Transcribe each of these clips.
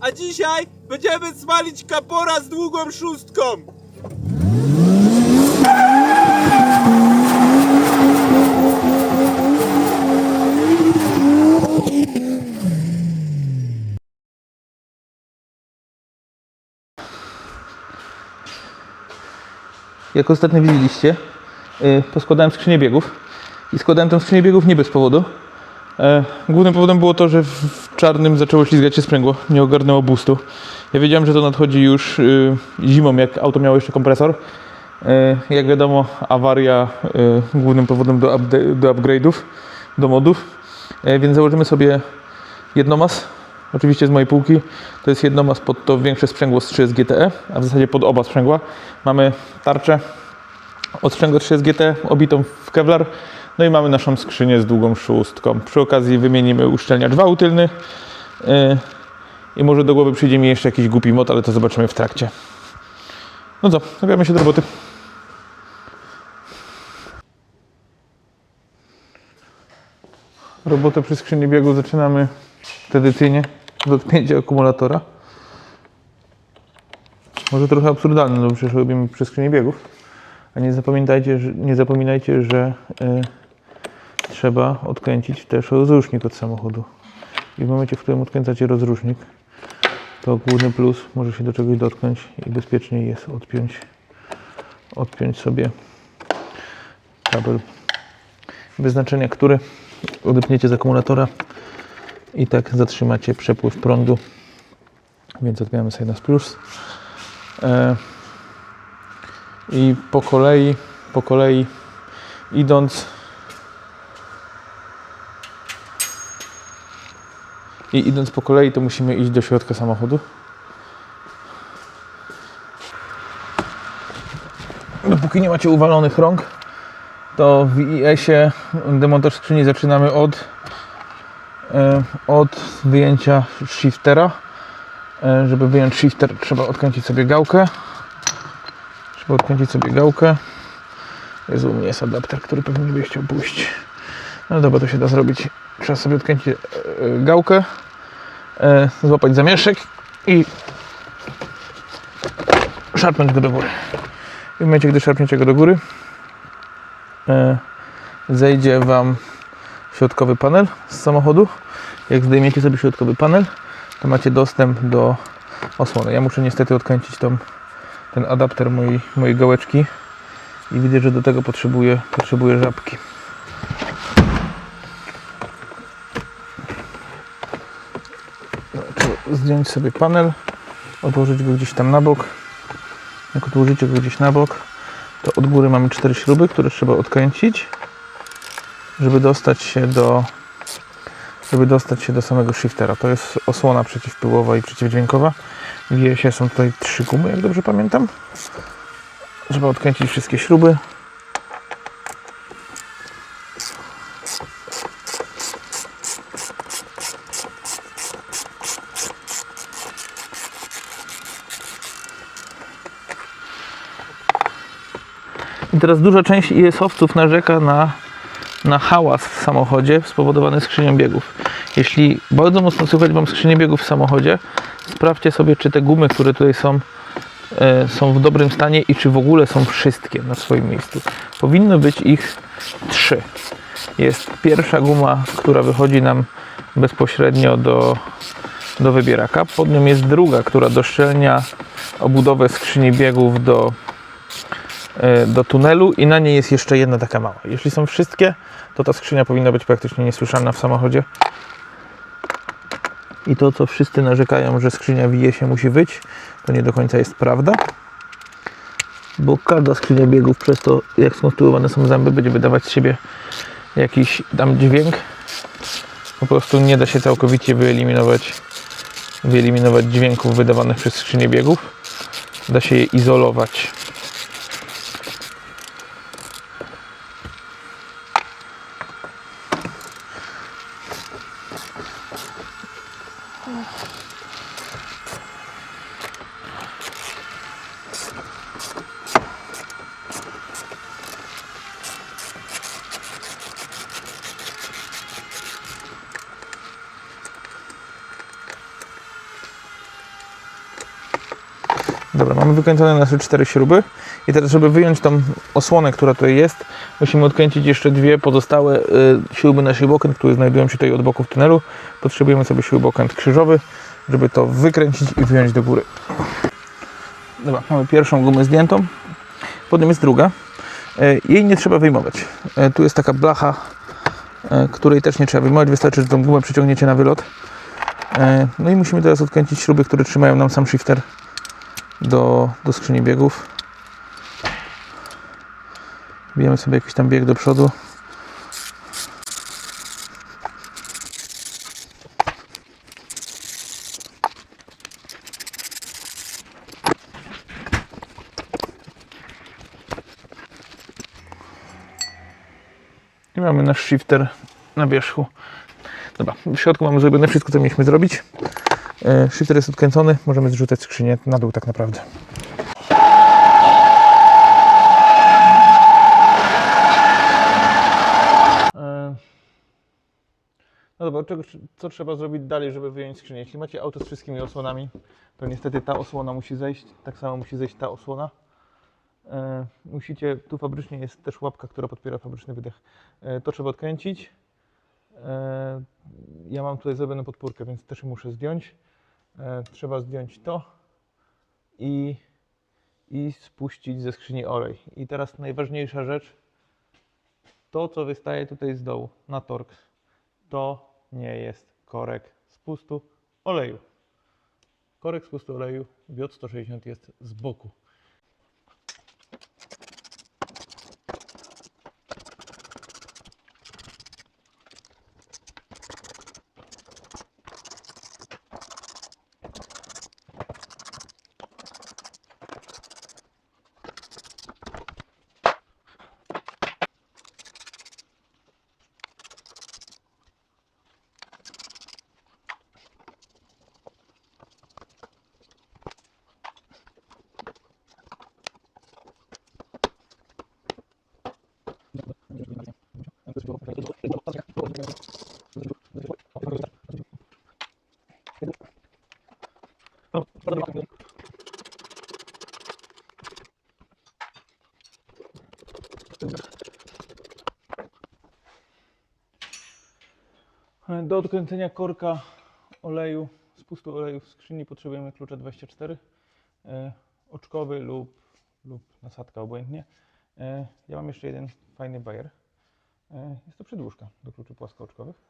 a dzisiaj będziemy smalić kapora z długą szóstką. Jak ostatnio widzieliście, yy, poskładałem skrzynię biegów i składałem tą skrzynię biegów nie bez powodu. E, Głównym powodem było to, że w czarnym zaczęło ślizgać się sprzęgło, nie ogarnęło boostu. Ja wiedziałem, że to nadchodzi już y, zimą, jak auto miało jeszcze kompresor. E, Jak wiadomo, awaria y, głównym powodem do, upda- do upgrade'ów, do modów. E, Więc założymy sobie jednomas, oczywiście z mojej półki. To jest jednomas pod to większe sprzęgło z 3 GTE, a w zasadzie pod oba sprzęgła. Mamy tarczę od sprzęgła 3 GT obitą w Kevlar. No i mamy naszą skrzynię z długą szóstką. Przy okazji wymienimy uszczelniacz wał tylny. Yy, I może do głowy przyjdzie mi jeszcze jakiś głupi mod, ale to zobaczymy w trakcie. No co, zabieramy się do roboty. Robotę przy skrzyni biegu zaczynamy tradycyjnie od odpięcia akumulatora. Może trochę absurdalne, no przecież robimy przy skrzyni biegów. A nie zapominajcie, że, nie zapominajcie, że y, trzeba odkręcić też rozrusznik od samochodu. I w momencie, w którym odkręcacie rozrusznik, to główny plus może się do czegoś dotknąć i bezpieczniej jest odpiąć, odpiąć sobie kabel bez znaczenia, który odepniecie z akumulatora i tak zatrzymacie przepływ prądu. Więc odbieramy sobie nas plus. E, i po kolei, po kolei idąc i idąc po kolei to musimy iść do środka samochodu. Dopóki nie macie uwalonych rąk, to w IS-ie demontaż skrzyni zaczynamy od e, od wyjęcia shiftera. E, Żeby wyjąć shifter trzeba odkręcić sobie gałkę. Trzeba odkręcić sobie gałkę. Jezu, u mnie jest adapter, który pewnie nie byś chciał pójść. No dobra, to się da zrobić. Trzeba sobie odkręcić e, gałkę, e, złapać zamieszek i szarpnąć go do góry. I w momencie, gdy szarpniecie go do góry, e, zejdzie Wam środkowy panel z samochodu. Jak zdejmiecie sobie środkowy panel, to macie dostęp do osłony. Ja muszę niestety odkręcić tą ten adapter mojej, mojej gałeczki i widzę, że do tego potrzebuję, potrzebuję żabki. No, Trzeba zdjąć sobie panel, odłożyć go gdzieś tam na bok. Jak odłożycie go gdzieś na bok, to od góry mamy cztery śruby, które trzeba odkręcić, żeby dostać się do żeby dostać się do samego shiftera. To jest osłona przeciwpyłowa i przeciwdźwiękowa. W IS-ie są tutaj trzy gumy, jak dobrze pamiętam. Trzeba odkręcić wszystkie śruby. Teraz duża część IS-owców narzeka na, na hałas w samochodzie spowodowany skrzynią biegów. Jeśli bardzo mocno słychać Wam skrzynię biegów w samochodzie, sprawdźcie sobie, czy te gumy, które tutaj są, e, są w dobrym stanie i czy w ogóle są wszystkie na swoim miejscu. Powinno być ich trzy. Jest pierwsza guma, która wychodzi nam bezpośrednio do, do wybieraka. Pod nią jest druga, która doszczelnia obudowę skrzyni biegów do, do tunelu i na niej jest jeszcze jedna taka mała. Jeśli są wszystkie, to ta skrzynia powinna być praktycznie niesłyszalna w samochodzie. I to, co wszyscy narzekają, że skrzynia wije się musi wyć, to nie do końca jest prawda. Bo każda skrzynia biegów, przez to jak skonstruowane są zęby, będzie wydawać z siebie jakiś tam dźwięk. Po prostu nie da się całkowicie wyeliminować, wyeliminować dźwięków wydawanych przez skrzynię biegów. Da się je izolować. Wykręcone nasze cztery śruby i teraz, żeby wyjąć tą osłonę, która tutaj jest, musimy odkręcić jeszcze dwie pozostałe y, śruby na śrubokręt, które znajdują się tutaj od boków tunelu. Potrzebujemy sobie śrubokręt krzyżowy, żeby to wykręcić i wyjąć do góry. Dobra, mamy pierwszą gumę zdjętą, potem jest druga. Y, jej nie trzeba wyjmować. Y, tu jest taka blacha, y, której też nie trzeba wyjmować, wystarczy, że tą gumę przyciągniecie na wylot. No i musimy teraz odkręcić śruby, które trzymają nam sam shifter do, do skrzyni biegów. Bijemy sobie jakiś tam bieg do przodu. I mamy nasz shifter na wierzchu. Dobra, w środku mamy zrobione wszystko, co mieliśmy zrobić. E, Shifter jest odkręcony, możemy zrzucać skrzynię na dół tak naprawdę. E, No dobra, czego, co trzeba zrobić dalej, żeby wyjąć skrzynię? Jeśli macie auto z wszystkimi osłonami, to niestety ta osłona musi zejść, tak samo musi zejść ta osłona. E, Musicie, tu fabrycznie jest też łapka, która podpiera fabryczny wydech. E, To trzeba odkręcić. E, Ja mam tutaj zrobioną podpórkę, więc też muszę zdjąć. E, Trzeba zdjąć to i, i spuścić ze skrzyni olej. I teraz najważniejsza rzecz, to co wystaje tutaj z dołu na torx, to nie jest korek spustu oleju. Korek spustu oleju Biot 160 jest z boku. Do odkręcenia korka oleju, spustu oleju w skrzyni potrzebujemy klucza 24, e, oczkowy lub, lub nasadka obojętnie. E, ja mam jeszcze jeden fajny bajer. E, jest to przedłużka do kluczy płaskooczkowych,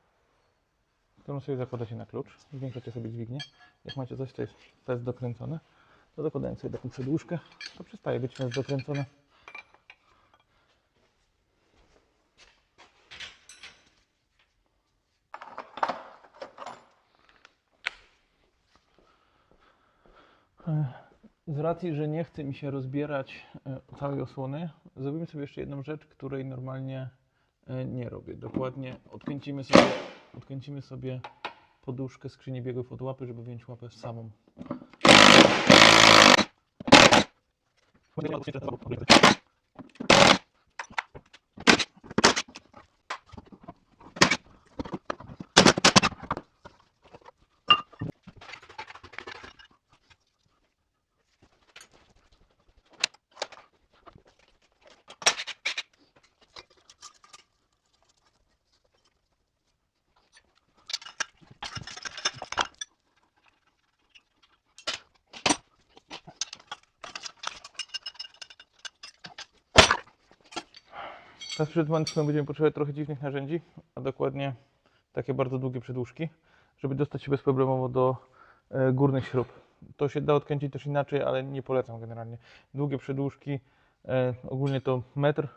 którą sobie zakładacie na klucz, zwiększacie sobie dźwignię. Jak macie coś, co jest fest dokręcone, to dokładając sobie taką przedłużkę, to przestaje być fest dokręcone. Z racji, że nie chce mi się rozbierać e, całej osłony, zrobimy sobie jeszcze jedną rzecz, której normalnie e, nie robię. Dokładnie odkręcimy sobie, odkręcimy sobie poduszkę skrzyni biegów od łapy, żeby wyjąć łapę samą. Moment, w którym będziemy potrzebować trochę dziwnych narzędzi, a dokładnie takie bardzo długie przedłużki, żeby dostać się bezproblemowo do e, górnych śrub. To się da odkręcić też inaczej, ale nie polecam generalnie. Długie przedłużki, e, ogólnie to metr,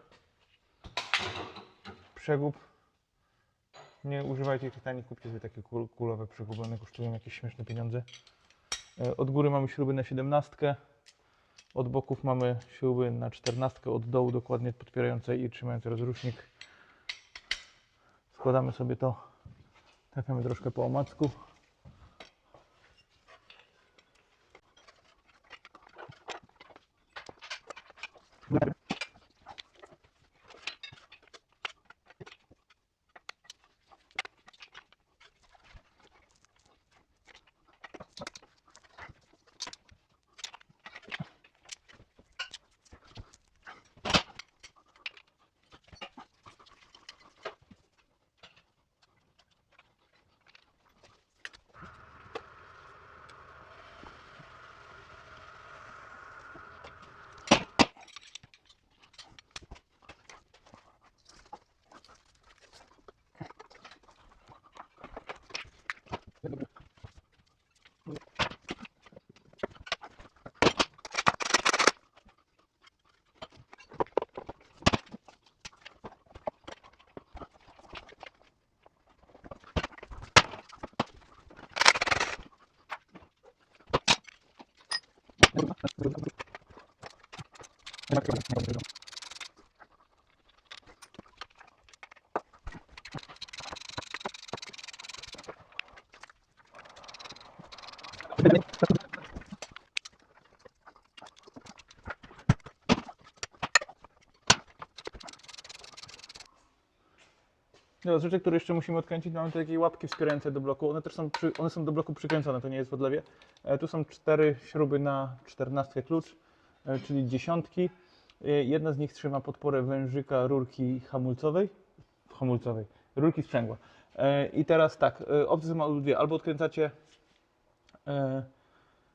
przegub. Nie używajcie ich tani, kupcie sobie takie kul- kulowe przeguby, one kosztują jakieś śmieszne pieniądze. E, Od góry mamy śruby na 17. Od boków mamy śruby na 14, od dołu dokładnie podpierające i trzymające rozrusznik. Składamy sobie to, trafiamy troszkę po omacku. No, rzeczy, które jeszcze musimy odkręcić, mamy tu takie łapki wspierające do bloku. One też są, przy, one są do bloku przykręcone, to nie jest w odlewie. E, tu są cztery śruby na 14 klucz, e, czyli dziesiątki. E, jedna z nich trzyma podporę wężyka rurki hamulcowej, hamulcowej, rurki sprzęgła. E, I teraz tak, opcje są dwie. Albo odkręcacie e,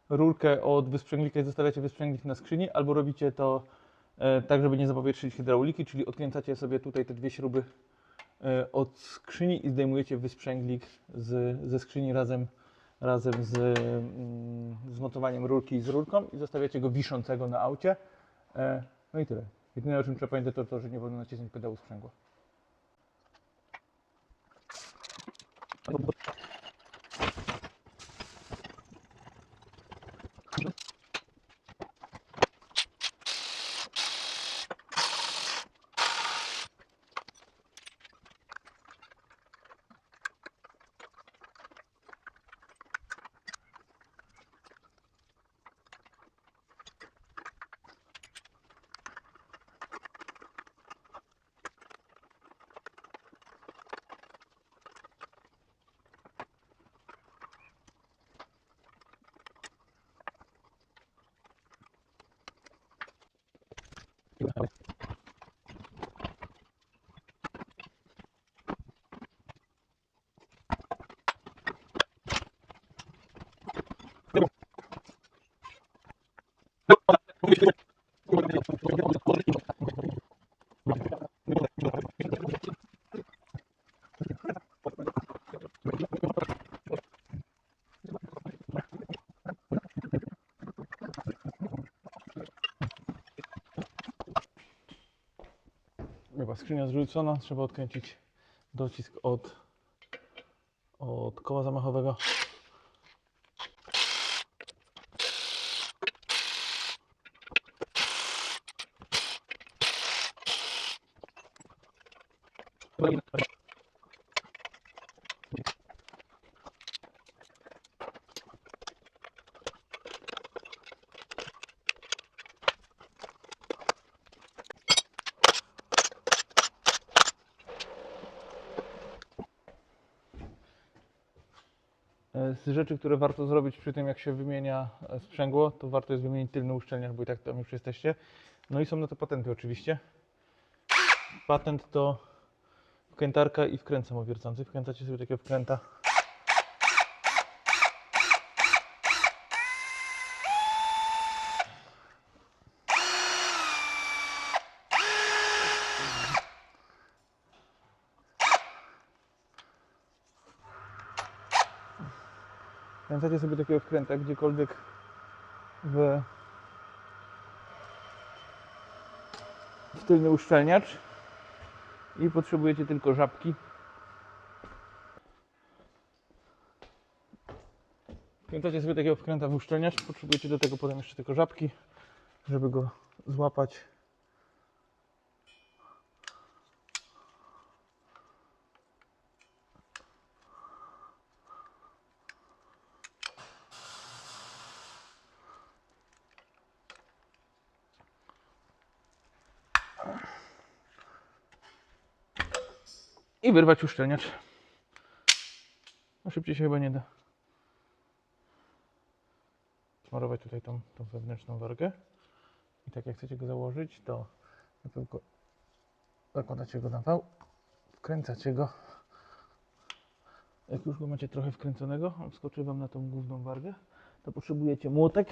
rurkę od wysprzęglika i zostawiacie wysprzęglik na skrzyni, albo robicie to tak, żeby nie zapowietrzyć hydrauliki, czyli odkręcacie sobie tutaj te dwie śruby od skrzyni i zdejmujecie wysprzęglik z, ze skrzyni razem, razem z, mm, z montowaniem rurki z rurką i zostawiacie go wiszącego na aucie. No i tyle. Jedyne o czym trzeba pamiętać to to, że nie wolno nacisnąć pedału sprzęgła. Skrzynia zrzucona, trzeba odkręcić docisk od, od koła zamachowego. E, Z rzeczy, które warto zrobić przy tym, jak się wymienia e, sprzęgło, to warto jest wymienić tylny uszczelniacz, bo i tak tam już jesteście. No i są na to patenty oczywiście. Patent to wkrętarka i wkręt samowiercący. Wkręcacie sobie takiego wkręta. Wkręcacie sobie takiego wkręta gdziekolwiek w, w tylny uszczelniacz i potrzebujecie tylko żabki. Wkręcacie sobie takiego wkręta w uszczelniacz, potrzebujecie do tego potem jeszcze tylko żabki, żeby go złapać. I wyrwać uszczelniacz. No szybciej się chyba nie da. Smarować tutaj tą, tą wewnętrzną wargę. I tak jak chcecie go założyć, to go zakładacie go na wał, wkręcacie go. Jak już go macie trochę wkręconego, on wskoczy Wam na tą główną wargę, to potrzebujecie młotek.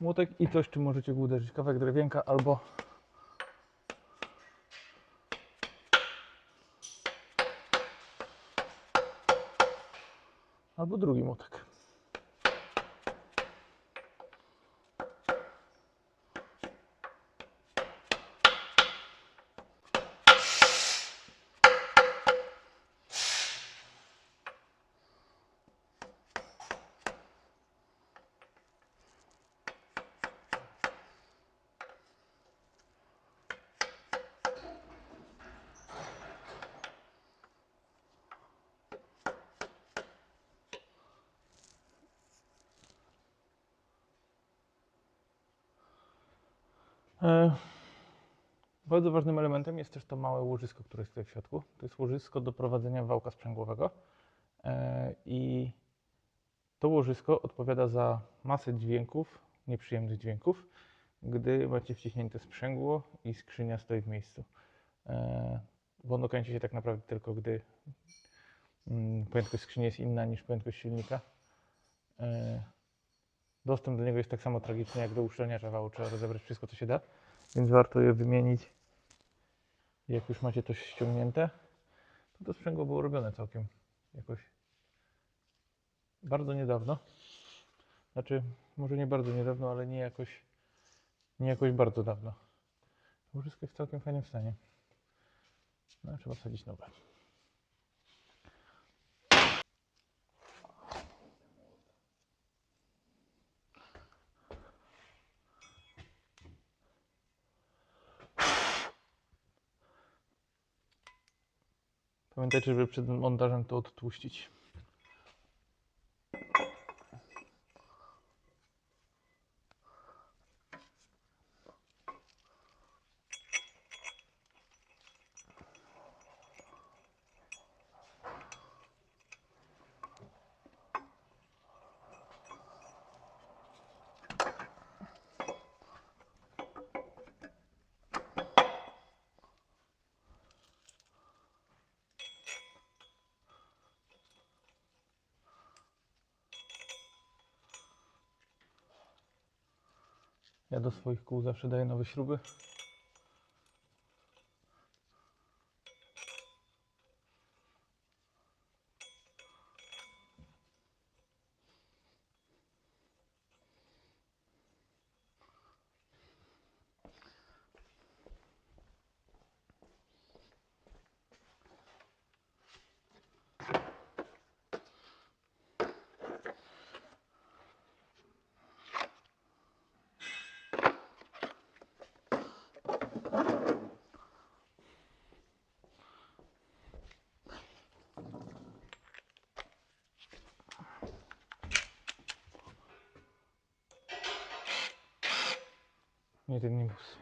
Młotek i coś, czym możecie go uderzyć. Kawałek drewienka albo albo drugi młotek. Bardzo ważnym elementem jest też to małe łożysko, które jest tutaj w środku. To jest łożysko do prowadzenia wałka sprzęgłowego. E, I to łożysko odpowiada za masę dźwięków, nieprzyjemnych dźwięków, gdy macie wciśnięte sprzęgło i skrzynia stoi w miejscu. E, Bo ono kręci się tak naprawdę tylko, gdy mm, prędkość skrzyni jest inna niż prędkość silnika. Dostęp do niego jest tak samo tragiczny jak do uszczelniacza wału. Trzeba rozebrać wszystko, co się da, więc warto je wymienić. Jak już macie to ściągnięte, to to sprzęgło było robione całkiem jakoś bardzo niedawno. Znaczy, może nie bardzo niedawno, ale nie jakoś, nie jakoś bardzo dawno. Łożysko jest w całkiem fajnym stanie. No, trzeba wsadzić nowe. Pamiętajcie, żeby przed montażem to odtłuścić. Do swoich kół zawsze daję nowe śruby. Nie ten nimbus.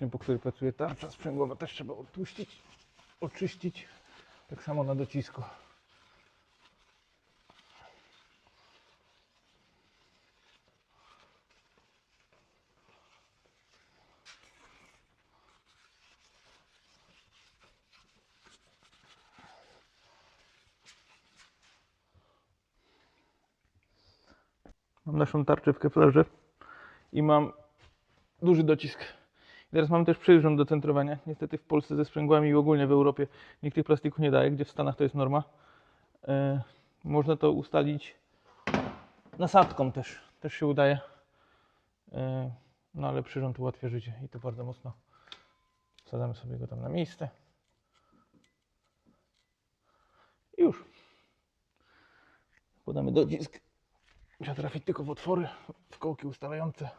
Powierzchnię, po której pracuje tarcza sprzęgłowa też trzeba odtłuścić, oczyścić. Tak samo na docisku. Mam naszą tarczę w keflerze i mam duży docisk. Teraz mam też przyrząd do centrowania. Niestety w Polsce ze sprzęgłami i ogólnie w Europie nikt tych plastików nie daje, gdzie w Stanach to jest norma. E, można to ustalić nasadką też. Też się udaje. E, no ale przyrząd ułatwia życie i to bardzo mocno. Wsadzamy sobie go tam na miejsce. I już. Podamy docisk. Trzeba trafić tylko w otwory, w kołki ustalające.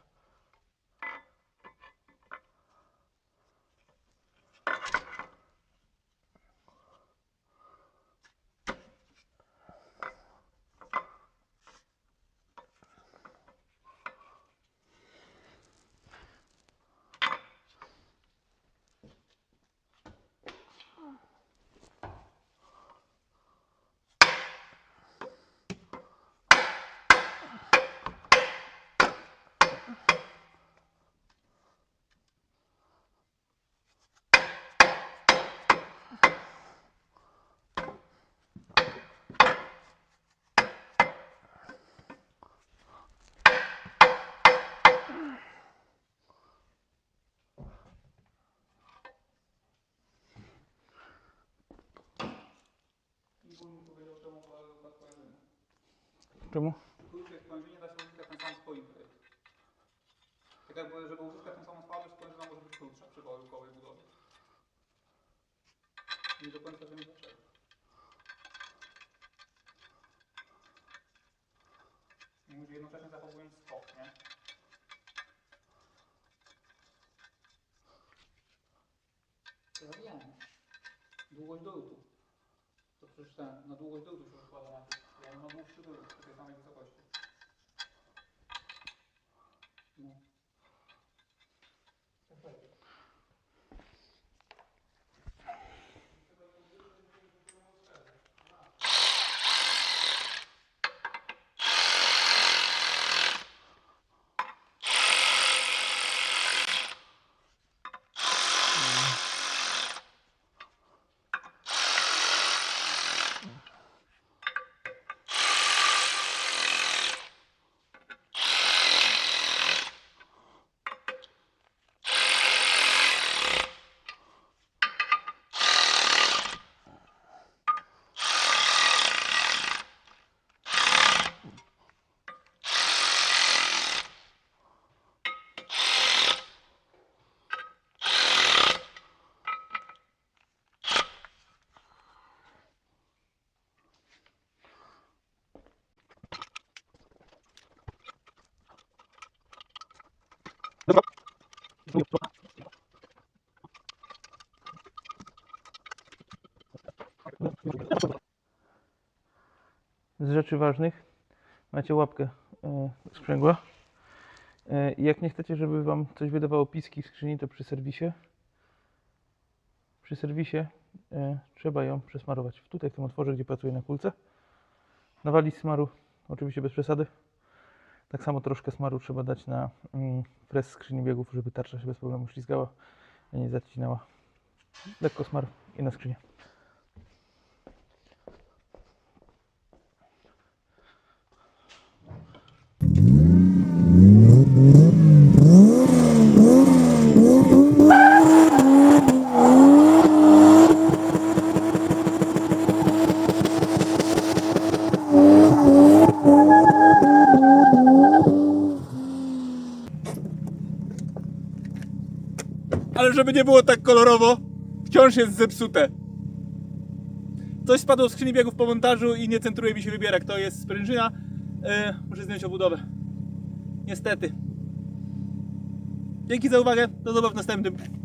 Czemu? Kurczę, jak wymienia ta słownika, ten sam projekt. Tak jakby, żeby uzyskać tą samą sprawność, sprężyna może być krótsza przy warukowej budowie. Nie do końca wiem dlaczego. Że jednocześnie zachowując skok, nie? Ja wiem. Długość drutu. To przecież ten, na długość drutu się rozkłada na Mam dłuższy drut przy tej samej wysokości. No. Tak będzie. Z rzeczy ważnych macie łapkę e, sprzęgła. E, jak nie chcecie, żeby Wam coś wydawało piski w skrzyni, to przy serwisie przy serwisie e, trzeba ją przesmarować. Tutaj w tym otworze, gdzie pracuje na kulce. Nawalić smaru, oczywiście bez przesady. Tak samo troszkę smaru trzeba dać na mm, pres skrzyni biegów, żeby tarcza się bez problemu ślizgała, a nie zacinała. Lekko smar i na skrzynię. Ale żeby nie było tak kolorowo, wciąż jest zepsute. Coś spadło z skrzyni biegów po montażu i nie centruje mi się wybierak. To jest sprężyna. E, muszę zdjąć obudowę. Niestety. Dzięki za uwagę. Do zobaczenia w następnym.